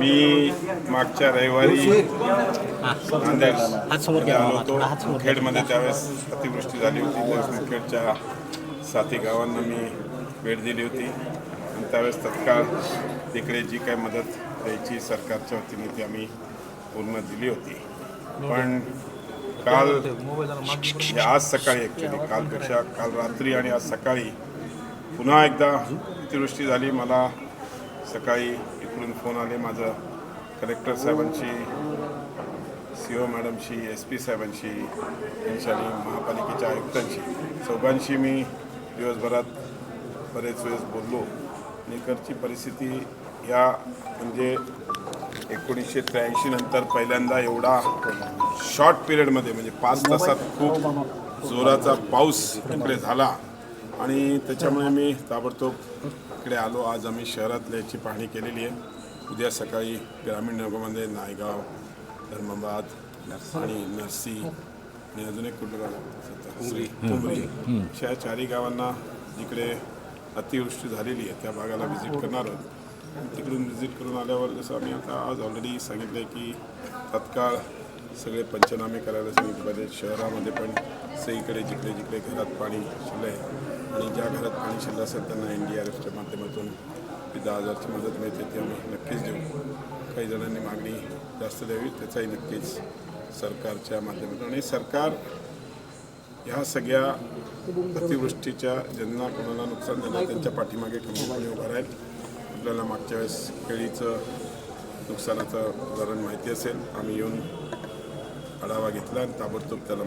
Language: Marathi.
मी मागच्या रविवारी नांदेड आलो होतो. खेडमध्ये त्यावेळेस अतिवृष्टी झाली होती. त्यावेळेस मुखेडच्या साथी गावांना मी भेट दिली होती. आणि त्यावेळेस तत्काळ तिकडे जी काही मदत द्यायची सरकारच्या वतीने ती आम्ही पूर्ण दिली होती. पण काल म्हणजे आज सकाळी ॲक्च्युली कालपेक्षा काल रात्री आणि आज सकाळी पुन्हा एकदा अतिवृष्टी झाली. मला सकाळी इकडून फोन आले माझं कलेक्टर साहेबांशी सी ओ मॅडमशी एस पी साहेबांशी यांची आणि महापालिकेच्या आयुक्तांशी. चौघांशी मी दिवसभरात बरेच वेळेस बोललो. आणि परिस्थिती या म्हणजे एकोणीसशे त्र्याऐंशी नंतर पहिल्यांदा एवढा शॉर्ट पिरियडमध्ये म्हणजे पाच तासात खूप जोराचा पाऊस इकडे झाला. आणि त्याच्यामुळे मी ताबडतोब इकडे आलो. आज आम्ही शहरातल्या याची पाहणी केलेली आहे. उद्या सकाळी ग्रामीण भागामध्ये नायगाव धर्माबाद आणि नरसी आणि अजून एक कुठलं गाव? तुंबरी अशा चारही गावांना जिकडे अतिवृष्टी झालेली आहे. त्या भागाला व्हिजिट करणार आहोत. तिकडून व्हिजिट करून आल्यावर जसं आम्ही आता आज ऑलरेडी सांगितलं आहे की तत्काळ सगळे पंचनामे करायला सांगितले पाहिजे शहरामध्ये पण सगळीकडे जिकडे जिकडे घरात पाणी शिरलं आहे आणि ज्या घरात पाणी शिरलं असेल त्यांना एन डी आर एफच्या माध्यमातून दहा हजारची मदत मिळते ती आम्ही नक्कीच देऊ. काही जणांनी मागणी जास्त द्यावी त्याचाही नक्कीच सरकारच्या माध्यमातून. आणि सरकार ह्या सगळ्या अतिवृष्टीच्या ज्यांना कोणाला नुकसान झालं त्यांच्या पाठीमागे खंबीरपणे उभा राहील. आपल्याला मागच्या वेळेस केळीचं नुकसानाचं उदाहरण माहिती असेल. आम्ही येऊन आढावा घेतला आणि ताबडतोब त्याला